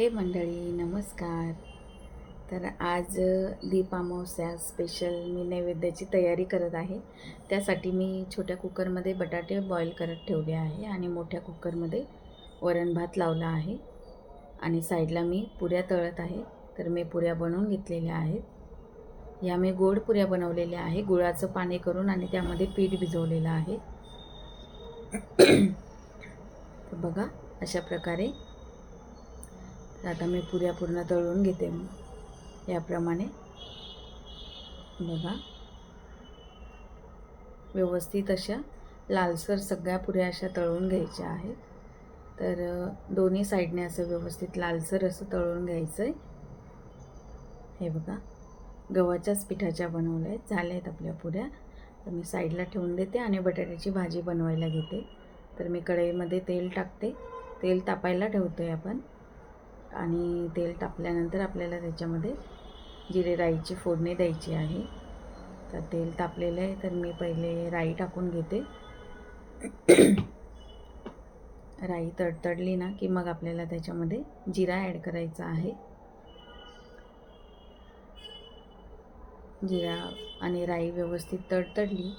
हे मंडळी नमस्कार. तर आज दीपामावस्या स्पेशल मी नैवेद्याची तयारी करत आहे. त्यासाठी मी छोट्या कुकरमध्ये बटाटे बॉईल करत ठेवले आहे आणि मोठ्या कुकरमध्ये वरण भात लावला आहे. आणि साईडला मी पुऱ्या तळत आहे. तर मी पुऱ्या बनवून घेतलेल्या आहेत. ह्या मी गोड पुऱ्या बनवलेल्या आहे. गुळाचं पाणी करून आणि त्यामध्ये पीठ भिजवलेलं आहे. बघा अशा प्रकारे तर आता मी पुऱ्या पूर्ण तळून घेते याप्रमाणे. बघा. व्यवस्थित अशा लालसर सगळ्या पुऱ्या अशा तळून घ्यायच्या आहेत. तर दोन्ही साईडने असं व्यवस्थित लालसर असं तळून घ्यायचं आहे हे बघा. गव्हाच्याच पिठाच्या बनवल्या आहेत. झाल्या आहेत आपल्या पुऱ्या. तर मी साईडला ठेवून देते आणि बटाट्याची भाजी बनवायला घेते. तर मी कढईमध्ये तेल टाकते. तेल तापायला ठेवतो आहे आपण. आणि तेल तापल्यानंतर आपल्याला त्याच्यामध्ये जिरे राईची फोडणी द्यायची आहे. तर तेल तापलेलं आहे तर मी पहिले राई टाकून घेते. राई तडतडली ना की मग आपल्याला त्याच्यामध्ये जिरा ॲड करायचा आहे. जिरा आणि राई व्यवस्थित तडतडली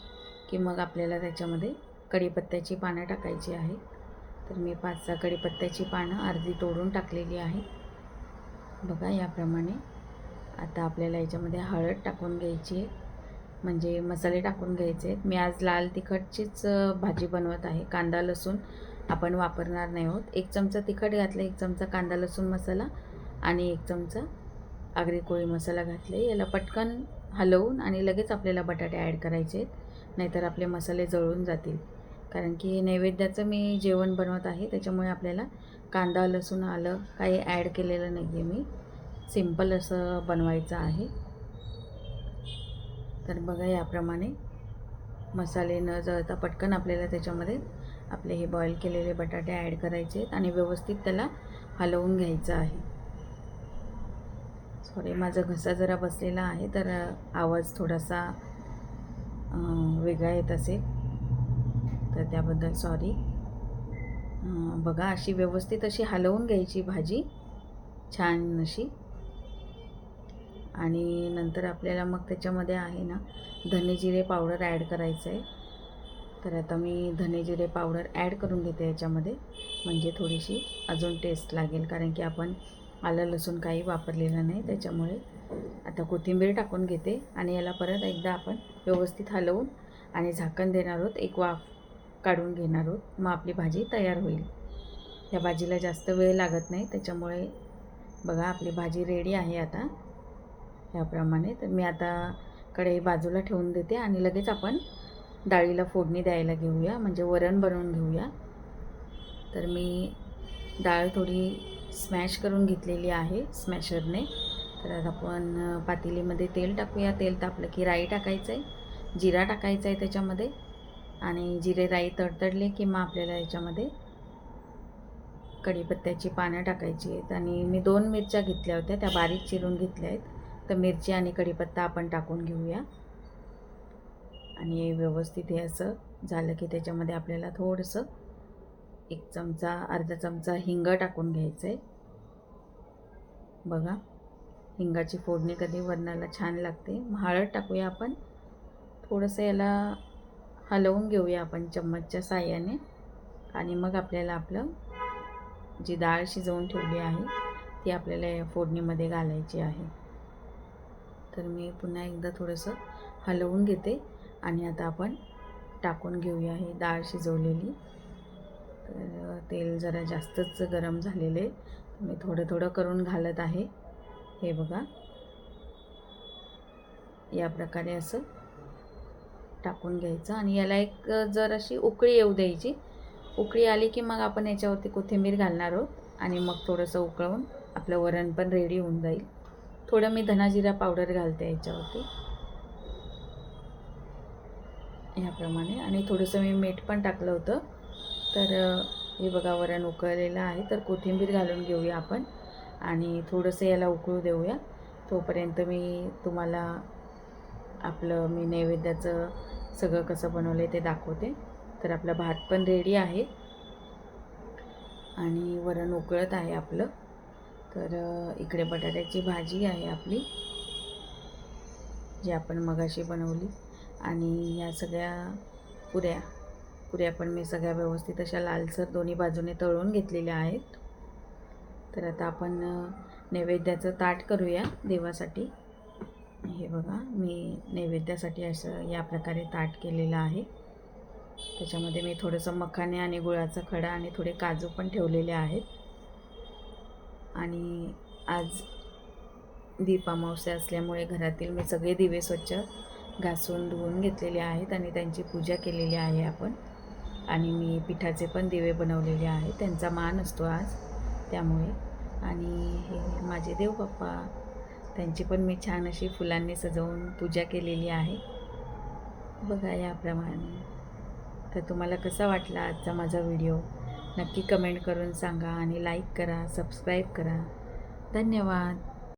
की मग आपल्याला त्याच्यामध्ये कढीपत्त्याची पानं टाकायची आहे तर मी पाच सहा कढीपत्त्याची पानं अर्धी तोडून टाकलेली आहे. बघा याप्रमाणे आता आपल्याला याच्यामध्ये हळद टाकून घ्यायची आहे. म्हणजे मसाले टाकून घ्यायचे आहेत. मी आज लाल तिखटचीच भाजी बनवत आहे. कांदा लसूण आपण वापरणार नाही आहोत. एक चमचा तिखट घातलं एक चमचा कांदा लसूण मसाला आणि एक चमचा आगरी कोळी मसाला घातले. याला पटकन हलवून आणि लगेच आपल्याला बटाटे ॲड करायचे आहेत. नाहीतर आपले मसाले जळून जातील. कारण की नैवेद्याचं मी जेवण बनवत आहे त्याच्यामुळे आपल्याला कांदा लसूण आलं काही ॲड केलेलं नाही आहे मी. सिंपल असं बनवायचं आहे. तर बघा याप्रमाणे मसाले न जळता पटकन आपल्याला त्याच्यामध्ये आपले हे बॉईल केलेले बटाटे ॲड करायचे आहेत आणि व्यवस्थित त्याला हलवून घ्यायचं आहे. सॉरी माझा घसा जरा बसलेला आहे तर आवाज थोडासा वेगळा येत असेल. तर त्याबद्दल सॉरी बघा अशी व्यवस्थित अशी हलवून घ्यायची भाजी. छान अशी. आणि नंतर आपल्याला मग त्याच्यामध्ये आहे ना धने जिरे पावडर ॲड करायचं आहे तर आता मी धने जिरे पावडर ॲड करून घेते याच्यामध्ये. म्हणजे थोडीशी अजून टेस्ट लागेल कारण की आपण आलं लसूण काही वापरलेलं नाही त्याच्यामुळे. आता कोथिंबीर टाकून घेते आणि याला परत एकदा आपण व्यवस्थित हलवून आणि झाकण देणार आहोत. एक वाफ काढून घेणार आहोत. मग आपली भाजी तयार होईल. या भाजीला जास्त वेळ लागत नाही. त्याच्यामुळे बघा आपली भाजी रेडी आहे आता. याप्रमाणे तर मी आता कढई बाजूला ठेवून देते आणि लगेच आपण डाळीला फोडणी द्यायला घेऊया. म्हणजे वरण बनवून घेऊया. तर मी डाळ थोडी स्मॅश करून घेतलेली आहे स्मॅशरने तर आता आपण पातेलीमध्ये तेल टाकूया. तेल तापलं की राई टाकायचं आहे जिरा टाकायचा आहे त्याच्यामध्ये. आणि जिरे राई तडतडले की मग आपल्याला याच्यामध्ये कढीपत्त्याची पानं टाकायची आहेत. आणि मी दोन मिरच्या घेतल्या होत्या त्या बारीक चिरून घेतल्या आहेत. तर मिरची आणि कढीपत्ता आपण टाकून घेऊया. आणि व्यवस्थित हे असं झालं की त्याच्यामध्ये आपल्याला थोडंसं एक चमचा अर्धा चमचा हिंग टाकून घ्यायचं आहे बघा हिंगाची फोडणी कधी वरणाला छान लागते. हळद टाकूया आपण. थोडंसं याला हलवून घेऊया आपण चम्मचच्या साह्याने. आणि मग आपल्याला आपलं जी डाळ शिजवून ठेवली आहे ती आपल्याला या फोडणीमध्ये घालायची आहे. तर मी पुन्हा एकदा थोडंसं हलवून घेते आणि आता आपण टाकून घेऊया ही डाळ शिजवलेली. तर तेल जरा जास्तच गरम झालेले मी थोडं थोडं करून घालत आहे. हे बघा. या प्रकारे असं टाकून घ्यायचं आणि याला एक जर अशी उकळी येऊ द्यायची उकळी आली की मग आपण याच्यावरती कोथिंबीर घालणार आहोत आणि मग थोडंसं उकळवून आपलं वरण पण रेडी होऊन जाईल. थोडं मी धनाजिरा पावडर घालते याच्यावरती. ह्याप्रमाणे आणि थोडंसं मी मीठ पण टाकलं होतं. तर हे बघा वरण उकळलेलं आहे. तर कोथिंबीर घालून घेऊया आपण आणि थोडंसं याला उकळू देऊया. तोपर्यंत मी तुम्हाला आपलं मी नैवेद्याचं सगळं कसं बनवलं आहे ते दाखवते. तर आपला भात पण रेडी आहे. आणि वरण उकळत आहे आपलं. तर इकडे बटाट्याची भाजी आहे आपली जी आपण मगाशी बनवली. आणि या सगळ्या पुऱ्या पुऱ्या पण मी सगळ्या व्यवस्थित अशा लालसर दोन्ही बाजूने तळून घेतलेल्या आहेत. तर आता आपण नैवेद्याचं ताट करूया देवासाठी. हे बघा मी नैवेद्यासाठी असं या प्रकारे ताट केलेलं आहे. त्याच्यामध्ये मी थोडंसं मखाने आणि गुळाचा खडा आणि थोडे काजू पण ठेवलेले आहेत. आणि आज दीपामावस्या असल्यामुळे घरातील मी सगळे दिवे स्वच्छ घासून धुवून घेतलेले आहेत आणि त्यांची पूजा केलेली आहे आपण. आणि मी पिठाचे पण दिवे बनवलेले आहेत. त्यांचा मान असतो आज त्यामुळे. आणि हे माझे देवबाप्पा त्यांची पण मी छान अशी फुलांनी सजवून पूजा केलेली आहे. बघा याप्रमाणे तर तुम्हाला कसा वाटला आजचा माझा व्हिडिओ? नक्की कमेंट करून सांगा आणि लाईक करा सबस्क्राईब करा. धन्यवाद.